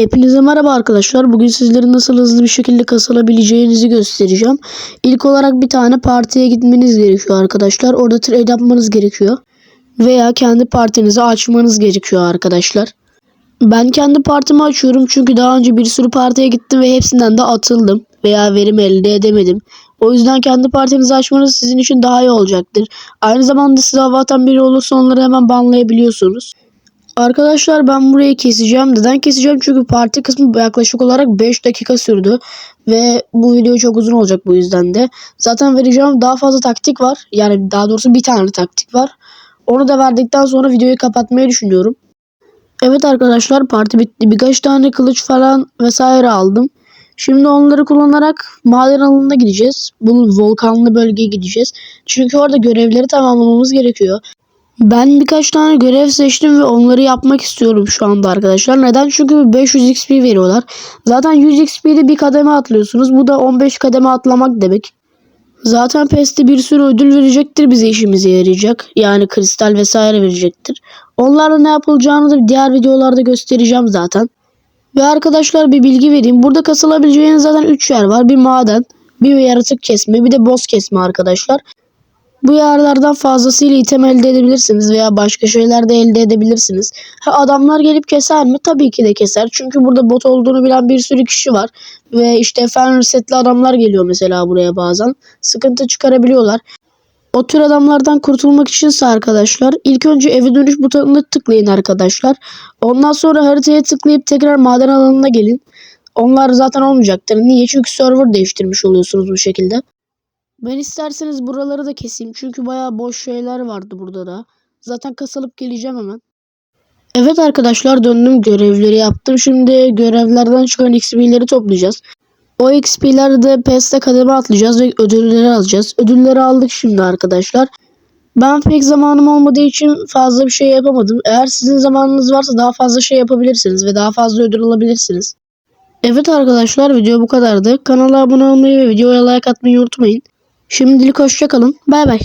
Hepinize merhaba arkadaşlar. Bugün sizlere nasıl hızlı bir şekilde kasılabileceğinizi göstereceğim. İlk olarak bir tane partiye gitmeniz gerekiyor arkadaşlar. Orada trade yapmanız gerekiyor. Veya kendi partinizi açmanız gerekiyor arkadaşlar. Ben kendi partimi açıyorum çünkü daha önce bir sürü partiye gittim ve hepsinden de atıldım. Veya verim elde edemedim. O yüzden kendi partinizi açmanız sizin için daha iyi olacaktır. Aynı zamanda size hava biri olursa onları hemen banlayabiliyorsunuz. Arkadaşlar ben burayı keseceğim. Neden keseceğim? Çünkü parti kısmı yaklaşık olarak 5 dakika sürdü. Ve bu video çok uzun olacak bu yüzden de. Zaten vereceğim daha fazla taktik var. Yani daha doğrusu bir tane taktik var. Onu da verdikten sonra videoyu kapatmayı düşünüyorum. Evet arkadaşlar parti bitti. Birkaç tane kılıç falan vesaire aldım. Şimdi onları kullanarak maden alanına gideceğiz. Bu volkanlı bölgeye gideceğiz. Çünkü orada görevleri tamamlamamız gerekiyor. Ben birkaç tane görev seçtim ve onları yapmak istiyorum şu anda arkadaşlar. Neden? Çünkü 500 XP veriyorlar. Zaten 100 XP'de bir kademe atlıyorsunuz. Bu da 15 kademe atlamak demek. Zaten PES'te bir sürü ödül verecektir bize işimize yarayacak. Yani kristal vesaire verecektir. Onlarla ne yapılacağını da diğer videolarda göstereceğim zaten. Ve arkadaşlar bir bilgi vereyim. Burada kasılabileceğiniz zaten 3 yer var. Bir maden, bir yaratık kesme, bir de boss kesme arkadaşlar. Bu yerlerden fazlasıyla item elde edebilirsiniz veya başka şeyler de elde edebilirsiniz. Ha, adamlar gelip keser mi? Tabii ki de keser. Çünkü burada bot olduğunu bilen bir sürü kişi var. Ve işte fen resetli adamlar geliyor mesela buraya bazen. Sıkıntı çıkarabiliyorlar. O tür adamlardan kurtulmak içinse arkadaşlar ilk önce eve dönüş butonuna tıklayın arkadaşlar. Ondan sonra haritaya tıklayıp tekrar maden alanına gelin. Onlar zaten olmayacaktır. Niye? Çünkü server değiştirmiş oluyorsunuz bu şekilde. Ben isterseniz buraları da keseyim. Çünkü bayağı boş şeyler vardı burada da. Zaten kasalıp geleceğim hemen. Evet arkadaşlar döndüm görevleri yaptım. Şimdi görevlerden çıkan XP'leri toplayacağız. O XP'leri de PES'te kademe atlayacağız ve ödülleri alacağız. Ödülleri aldık şimdi arkadaşlar. Ben pek zamanım olmadığı için fazla bir şey yapamadım. Eğer sizin zamanınız varsa daha fazla şey yapabilirsiniz ve daha fazla ödül alabilirsiniz. Evet arkadaşlar video bu kadardı. Kanala abone olmayı ve videoya like atmayı unutmayın. Şimdilik hoşçakalın. Bay bay.